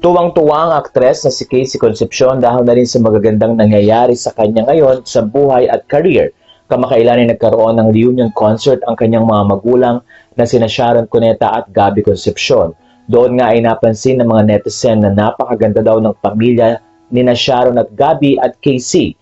Tuwang-tuwa ang aktres na si Casey Concepcion dahil na rin sa magagandang nangyayari sa kanya ngayon sa buhay at career. Kamakailan ay nagkaroon ng reunion concert ang kanyang mga magulang na sina Sharon Cuneta at Gabby Concepcion. Doon nga ay napansin ng mga netizen na napakaganda daw ng pamilya ni na Sharon at Gabby at Casey.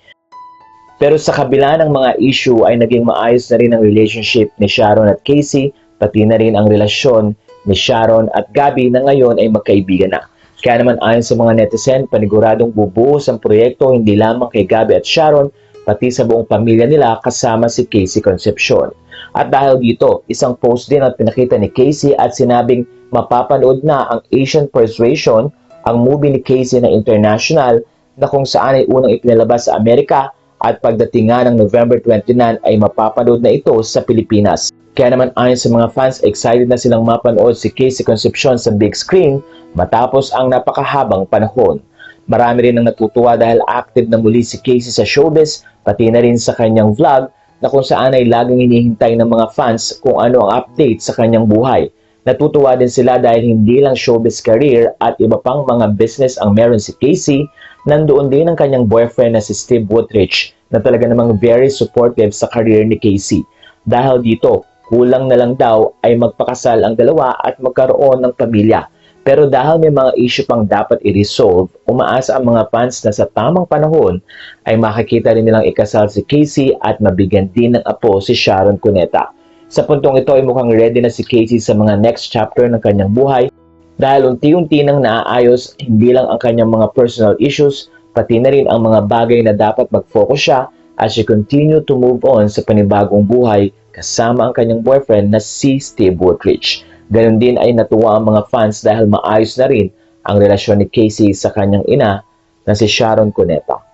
Pero sa kabila ng mga issue ay naging maayos na rin ang relationship ni Sharon at Casey, pati na rin ang relasyon ni Sharon at Gabby na ngayon ay magkaibigan na. Kaya naman ayon sa mga netizen, paniguradong bubuhos ang proyekto hindi lamang kay Gabby at Sharon, pati sa buong pamilya nila kasama si Casey Concepcion. At dahil dito, isang post din at pinakita ni Casey at sinabing mapapanood na ang Asian Persuasion, ang movie ni Casey na international na kung saan ay unang ipinalabas sa Amerika at pagdating nga ng November 29 ay mapapanood na ito sa Pilipinas. Kaya naman ayon sa mga fans, excited na silang mapanood si Casey Concepcion sa big screen matapos ang napakahabang panahon. Marami rin ang natutuwa dahil active na muli si Casey sa showbiz, pati na rin sa kanyang vlog na kung saan ay laging hinihintay ng mga fans kung ano ang update sa kanyang buhay. Natutuwa din sila dahil hindi lang showbiz career at iba pang mga business ang meron si Casey, nandoon din ang kanyang boyfriend na si Steve Woodrich na talaga namang very supportive sa career ni Casey. Dahil dito, kulang na lang daw ay magpakasal ang dalawa at magkaroon ng pamilya. Pero dahil may mga issue pang dapat i-resolve, umaasa ang mga fans na sa tamang panahon ay makikita rin nilang ikasal si Casey at mabigyan din ng apo si Sharon Cuneta. Sa puntong ito ay mukhang ready na si Casey sa mga next chapter ng kanyang buhay dahil unti-unti nang naaayos hindi lang ang kanyang mga personal issues, pati na rin ang mga bagay na dapat mag-focus siya as she continue to move on sa panibagong buhay kasama ang kanyang boyfriend na si Steve Woodrich. Ganon din ay natuwa ang mga fans dahil maayos na rin ang relasyon ni Casey sa kanyang ina na si Sharon Cuneta.